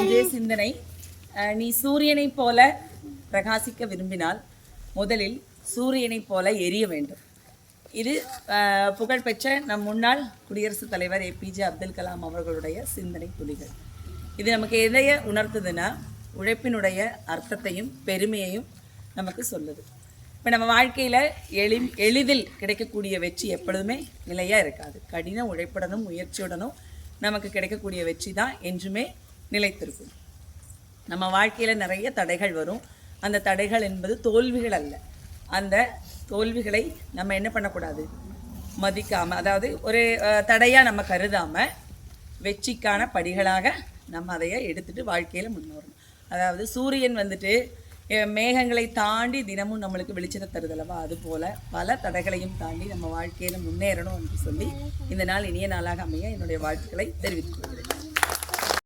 இன்றைய சிந்தனை நீ சூரியனைப் போல பிரகாசிக்க விரும்பினால் முதலில் சூரியனைப் போல எரிய வேண்டும். இது புகழ்பெற்ற நம் முன்னாள் குடியரசுத் தலைவர் ஏபிஜே அப்துல் கலாம் அவர்களுடைய சிந்தனை துளிகள் இது நமக்கு எதைய உணர்த்துதுன்னா உழைப்பினுடைய அர்த்தத்தையும் பெருமையையும் நமக்கு சொல்லுது. இப்போ நம்ம வாழ்க்கையில் எளி எளிதில் கிடைக்கக்கூடிய வெற்றி எப்பொழுதுமே நிலையாக இருக்காது. கடின உழைப்புடனும் முயற்சியுடனும் நமக்கு கிடைக்கக்கூடிய வெற்றி தான் என்றுமே நிலைத்திருக்கும். நம்ம வாழ்க்கையில் நிறைய தடைகள் வரும். அந்த தடைகள் என்பது தோல்விகள் அல்ல. அந்த தோல்விகளை நம்ம என்ன பண்ணக்கூடாது? மதிக்காமல் அதாவது ஒரு தடையாக நம்ம கருதாமல் வெற்றிக்கான படிகளாக நம்ம அதையே எடுத்துகிட்டு வாழ்க்கையில் முன்னேறணும் அதாவது சூரியன் வந்துட்டு மேகங்களை தாண்டி தினமும் நம்மளுக்கு வெளிச்சத்தை தருதல்லவா? அதுபோல் பல தடைகளையும் தாண்டி நம்ம வாழ்க்கையில் முன்னேறணும் என்று சொல்லி இந்த நாள் இனிய நாளாக அமைய என்னுடைய வாழ்த்துக்களை தெரிவித்துக் கொள்கிறேன்.